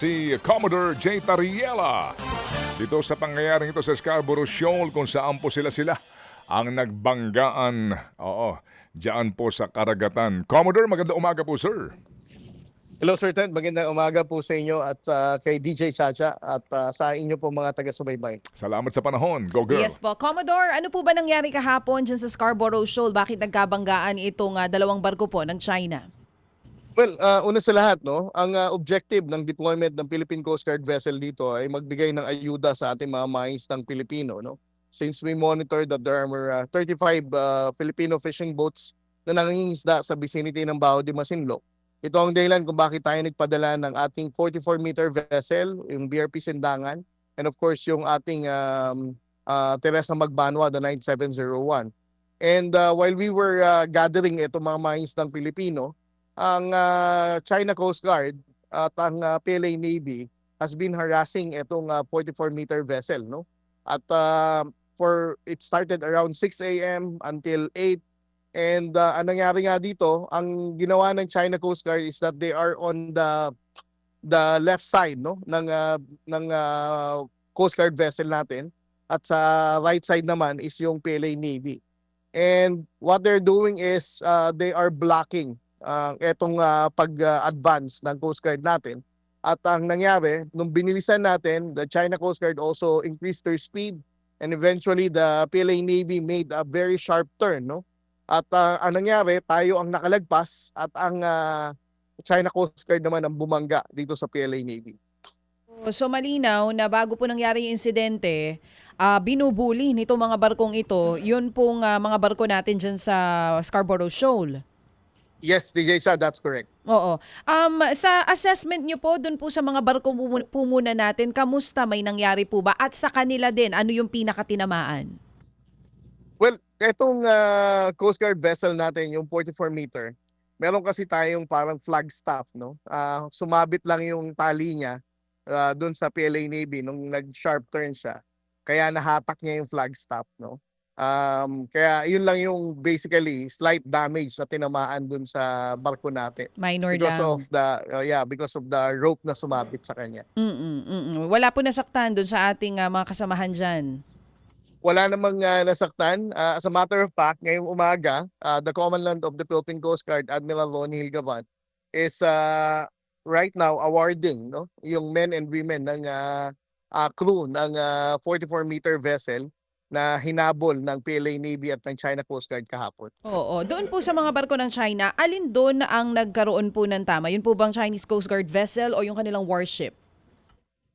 si Commodore J. Tariela. Dito sa pangyayaring ito sa Scarborough Shoal kung saan po sila-sila ang nagbanggaan. Oo, diyan po sa karagatan. Commodore, maganda umaga po sir. Hello Sir Ted, magandang umaga po sa inyo at ah, kay DJ Chacha at ah, sa inyo po mga taga-subaybay. Salamat sa panahon. Go girl. Yes po. Commodore, ano po ba nangyari kahapon dyan sa Scarborough Shoal? Bakit nagkabanggaan itong ah, dalawang barko po ng China? Well, ah, una sa lahat, no, ang ah, objective ng deployment ng Philippine Coast Guard vessel dito ay magbigay ng ayuda sa ating mga mais ng Pilipino, no. Since we monitor that there are ah, 35 ah, Filipino fishing boats na nangingisda sa vicinity ng Bao de Masinloc. Ito ang dahilan kung bakit tayo nagpadala ng ating 44-meter vessel, yung BRP Sindangan, and of course yung ating um, uh, Teresa Magbanwa, the 9701. And uh, while we were uh, gathering ito mga mais ng Pilipino, ang uh, China Coast Guard at ang uh, PLA Navy has been harassing itong uh, 44-meter vessel. No? At uh, for it started around 6 a.m. until 8 And uh, ang nangyari nga dito, ang ginawa ng China Coast Guard is that they are on the the left side no ng uh, ng uh, Coast Guard vessel natin at sa right side naman is yung PLA Navy. And what they're doing is uh, they are blocking uh, etong uh, pag-advance ng Coast Guard natin. At ang nangyari, nung binilisan natin, the China Coast Guard also increased their speed and eventually the PLA Navy made a very sharp turn, no? At uh, ang nangyari, tayo ang nakalagpas at ang uh, China Coast Guard naman ang bumangga dito sa PLA Navy. So malinaw na bago po nangyari yung insidente, ah, binubuli nito mga barkong ito, yun pong ah, mga barko natin dyan sa Scarborough Shoal. Yes, DJ Cha, that's correct. Oo. Um, sa assessment nyo po, dun po sa mga barko po, muna natin, kamusta may nangyari po ba? At sa kanila din, ano yung pinakatinamaan? Well, etong uh, Coast Guard vessel natin, yung 44 meter, meron kasi tayong parang flag staff, no? Ah, sumabit lang yung tali niya uh, doon sa PLA Navy nung nag-sharp turn siya. Kaya nahatak niya yung flag staff, no? Um, kaya yun lang yung basically slight damage na tinamaan doon sa barko natin. Minor Because lang. of the uh, yeah, because of the rope na sumabit sa kanya. Mm-mm, mm-mm. Wala po nasaktan dun sa ating ah, mga kasamahan dyan. wala namang uh, nasaktan. Uh, as a matter of fact, ngayong umaga, uh, the Commandant of the Philippine Coast Guard, Admiral Ronnie Hilgavan, is uh, right now awarding no, yung men and women ng uh, uh, crew ng uh, 44-meter vessel na hinabol ng PLA Navy at ng China Coast Guard kahapon. Oo. Doon po sa mga barko ng China, alin doon ang nagkaroon po ng tama? Yun po bang Chinese Coast Guard vessel o yung kanilang warship?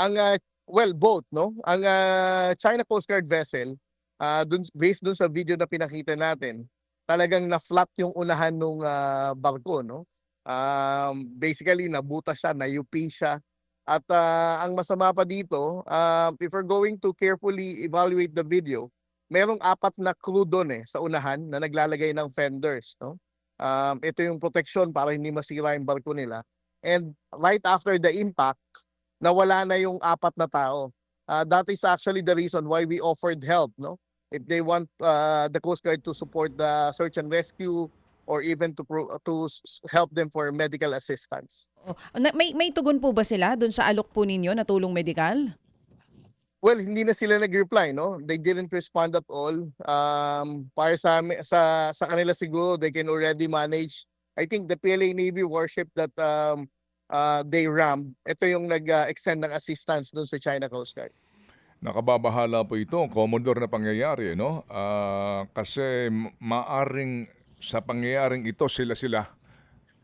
Ang uh, well both no ang uh, China Coast Guard vessel uh, dun, based dun sa video na pinakita natin talagang na flat yung unahan ng barko no um, basically nabuta siya na-UP siya at uh, ang masama pa dito uh, if we're going to carefully evaluate the video merong apat na crew doon eh sa unahan na naglalagay ng fenders no um, ito yung protection para hindi masira yung barko nila and right after the impact nawala na yung apat na tao. Uh, that is actually the reason why we offered help, no? If they want uh, the Coast Guard to support the search and rescue or even to pro- to help them for medical assistance. Oh, na- may, may tugon po ba sila doon sa alok po ninyo na tulong medikal? Well, hindi na sila nag-reply, no? They didn't respond at all. Um, para sa, sa sa kanila siguro, they can already manage. I think the PLA Navy warship that um, uh, they rammed, ito yung nag-extend ng assistance doon sa China Coast Guard. Nakababahala po ito, Commodore na pangyayari, no? Ah, kasi maaring sa pangyayaring ito sila-sila.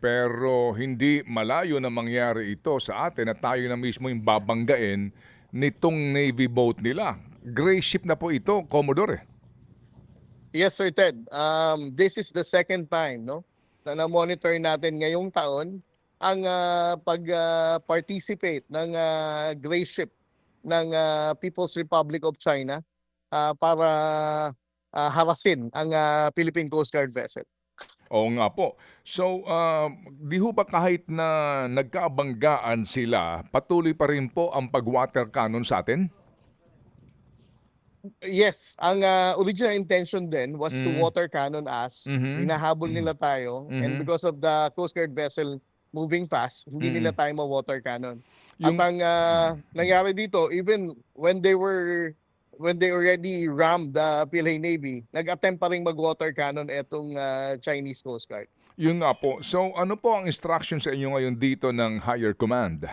Pero hindi malayo na mangyari ito sa atin at tayo na mismo yung babanggain nitong Navy boat nila. Gray ship na po ito, Commodore. Yes, Sir Ted. Um, this is the second time, no, na na-monitor natin ngayong taon ang ah, pag-participate ng ah, gray ship ng ah, People's Republic of China ah, para ah, harasin ang ah, Philippine Coast Guard vessel. Oo nga po. So, ah, di ho ba kahit na nagkabanggaan sila, patuloy pa rin po ang pag-water cannon sa atin? Yes, ang ah, original intention din was to Mm. water cannon us. Mhm. Hinahabol nila tayo and Mhm. because of the Coast Guard vessel moving fast, hindi Mm. nila tayo ma-water cannon. Yung- At ang ah, nangyari dito, even when they were when they already rammed the PLA Navy, nag-attempt pa rin mag-water cannon etong ah, Chinese Coast Guard. Yun nga po. So ano po ang instruction sa inyo ngayon dito ng higher command?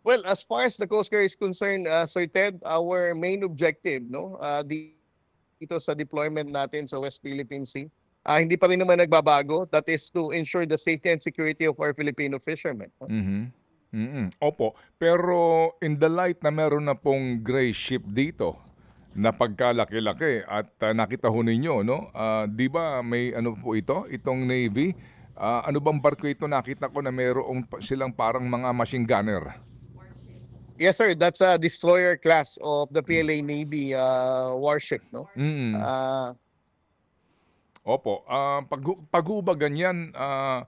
Well, as far as the Coast Guard is concerned, uh, Sir Ted, our main objective, no, uh, di- dito sa deployment natin sa West Philippine Sea, ah, hindi pa rin naman nagbabago. That is to ensure the safety and security of our Filipino fishermen. Mhm. Mhm. Opo. Pero in the light na meron na pong gray ship dito na pagkalaki-laki at ah, nakita ho ninyo, no? Ah, 'Di ba may ano po ito, itong Navy? Ah, ano bang barko ito? Nakita ko na mayroong silang parang mga machine gunner. Yes, sir. That's a destroyer class of the PLA Navy uh, warship, no? Mm. Uh, Opo. Ah, pag pag ganyan, ah,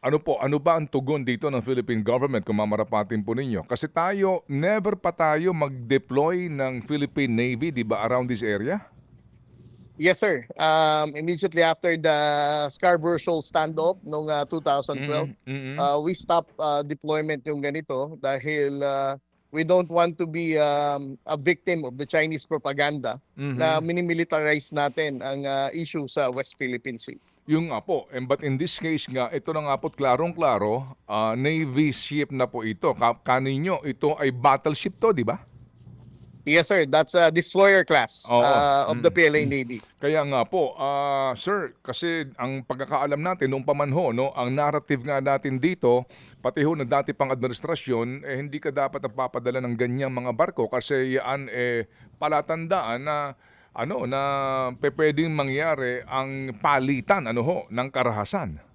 ano po, ano ba ang tugon dito ng Philippine government kung mamarapatin po ninyo? Kasi tayo, never pa tayo mag-deploy ng Philippine Navy, di ba, around this area? yes, sir. Um, immediately after the Scarborough Shoal standoff noong uh, 2012, Mhm. uh, we stopped uh, deployment yung ganito dahil uh, we don't want to be um, a victim of the Chinese propaganda Mhm. na minimilitarize natin ang uh, issue sa West Philippine Sea. Yung nga po, and but in this case nga, ito na nga po klarong-klaro, ah, Navy ship na po ito. Ka kaninyo, ito ay battleship to, di ba? Yes, sir. That's a destroyer class Oo. uh, of the PLA Navy. Kaya nga po, ah, sir, kasi ang pagkakaalam natin noong pamanho, no, ang narrative nga natin dito, pati ho na dati pang administrasyon, eh, hindi ka dapat nagpapadala ng ganyang mga barko kasi yan eh palatandaan na ano na pe- pwedeng mangyari ang palitan ano ho ng karahasan.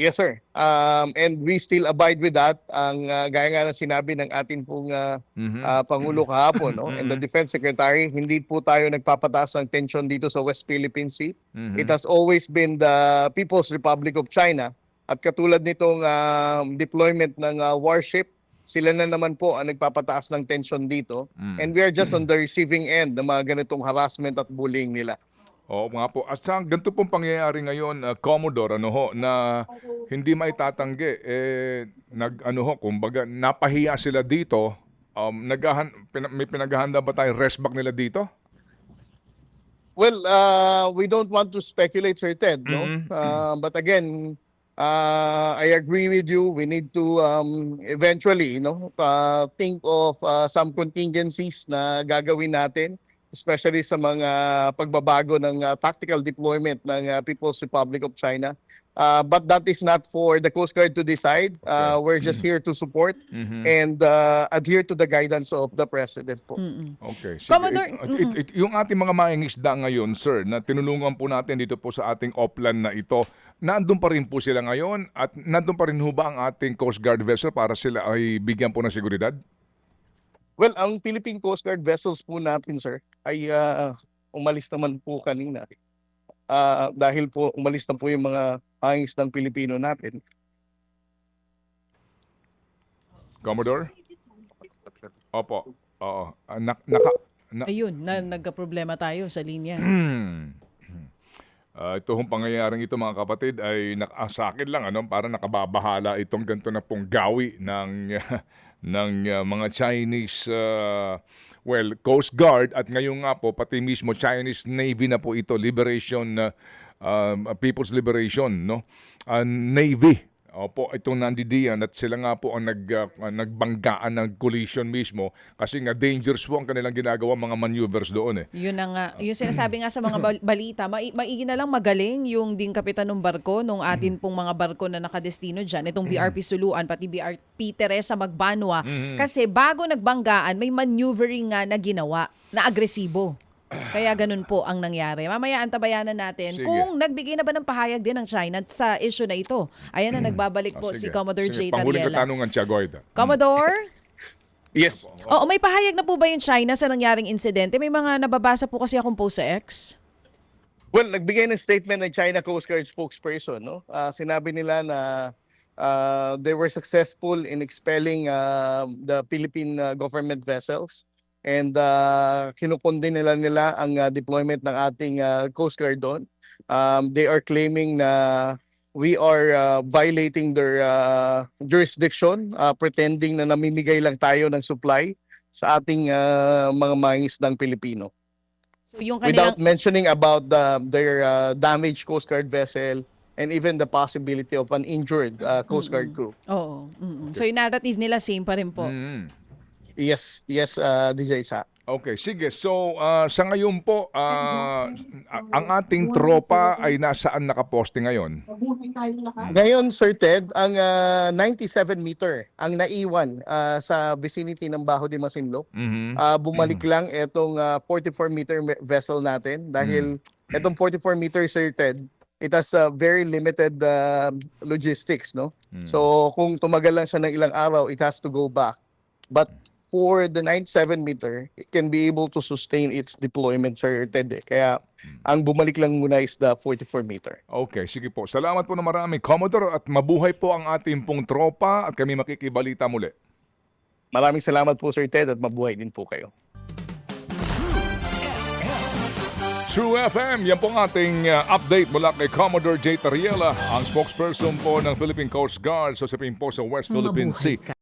Yes, sir. Um, and we still abide with that. Ang uh, gaya nga ng sinabi ng ating pong uh, Mhm. uh, Pangulo kahapon no? and the Defense Secretary, hindi po tayo nagpapataas ng tension dito sa West Philippine Sea. Mhm. It has always been the People's Republic of China. At katulad nitong um, deployment ng uh, warship, sila na naman po ang nagpapataas ng tension dito. Mm. And we are just on the receiving end ng mga ganitong harassment at bullying nila. Oo nga po. At sa ganito pong pangyayari ngayon, uh, Commodore, ano ho, na hindi maitatanggi, eh, nag, ano ho, kumbaga, napahiya sila dito, um, naghahan, pina- may pinaghahanda ba tayo rest back nila dito? Well, uh, we don't want to speculate, Sir Ted, no? Mhm. Uh, but again, uh, I agree with you. We need to um, eventually, you know, uh, think of uh, some contingencies na gagawin natin, especially sa mga pagbabago ng uh, tactical deployment ng uh, People's Republic of China. Uh, but that is not for the Coast Guard to decide. Uh, we're just here to support Mhm. and uh, adhere to the guidance of the President po. Mm-mm. Okay. Sige. Commodore, It- it- it- yung ating mga mangingisda ngayon, sir, na tinulungan po natin dito po sa ating oplan na ito, nandun pa rin po sila ngayon at nandun pa rin ho ba ang ating Coast Guard vessel para sila ay bigyan po ng seguridad? Well, ang Philippine Coast Guard vessels po natin, sir, ay ah, umalis naman po kanina. Ah, dahil po umalis na po yung mga hangis ng Pilipino natin. Commodore? Opo. Oo. Ah, nak- naka, na, Ayun, na, nagka-problema tayo sa linya. Ah, ito hong pangyayaring ito mga kapatid ay nak- ah, sa akin lang ano, para nakababahala itong ganito na pong gawi ng ng ah, mga Chinese ah, well Coast Guard. At ngayon nga po pati mismo Chinese Navy na po ito. Liberation ah, um, People's Liberation no? Ah, Navy Opo, itong nandidiyan at sila nga po ang nag, ah, nagbanggaan ng collision mismo kasi nga dangerous po ang kanilang ginagawa mga maneuvers doon eh. Yun na nga, yung sinasabi nga sa mga bal- balita, mai- maigi na lang magaling yung ding kapitan ng barko, nung atin pong mga barko na nakadestino dyan, itong BRP Suluan, pati BRP Teresa Magbanwa. Kasi bago nagbanggaan, may maneuvering nga na ginawa na agresibo. Kaya ganun po ang nangyari. Mamaya antabayanan natin Sige. kung nagbigay na ba ng pahayag din ng China sa issue na ito. Ayan na, nagbabalik Ah, po sige. si Commodore Sige, J. Tariela. katanungan, Tiagoy. Commodore? Yes. Oo, may pahayag na po ba yung China sa nangyaring insidente? May mga nababasa po kasi akong post sa X. Well, nagbigay ng statement ng China Coast Guard spokesperson, no? Ah, sinabi nila na ah, they were successful in expelling ah, the Philippine ah, government vessels and uh, kinukondin nila nila ang ah, deployment ng ating ah, Coast Guard doon. Um, they are claiming na we are uh, violating their uh, jurisdiction, uh, pretending na namimigay lang tayo ng supply sa ating uh, mga mangingisdang Pilipino. So yung kanilang Without mentioning about the, their uh, damaged Coast Guard vessel and even the possibility of an injured uh, Coast Guard crew. Oo. mm-mm. So yung narrative nila same pa rin po. Mm. Yes, yes, uh, DJ Sa. Okay, sige. So, ah, sa ngayon po, ah, a- ang ating tropa ay nasaan nakaposte ngayon? Ngayon, Sir Ted, ang uh, 97 meter ang naiwan uh, sa vicinity ng Baho de Masinloc. Mhm. Ah, bumalik lang itong ah, 44 meter me- vessel natin dahil itong 44 meter Sir Ted, it has a very limited uh, logistics, no? So kung tumagal lang siya ng ilang araw, it has to go back. But for the 97 meter, it can be able to sustain its deployment, Sir Ted. eh. Kaya ang bumalik lang muna is the 44 meter. Okay, sige po. Salamat po na marami, Commodore, at mabuhay po ang ating pong tropa at kami makikibalita muli. Maraming salamat po, Sir Ted, at mabuhay din po kayo. True FM, yan po ang ating uh, update mula kay Commodore J. Tariela, ang spokesperson po ng Philippine Coast Guard sa saping po sa West Philippine Sea.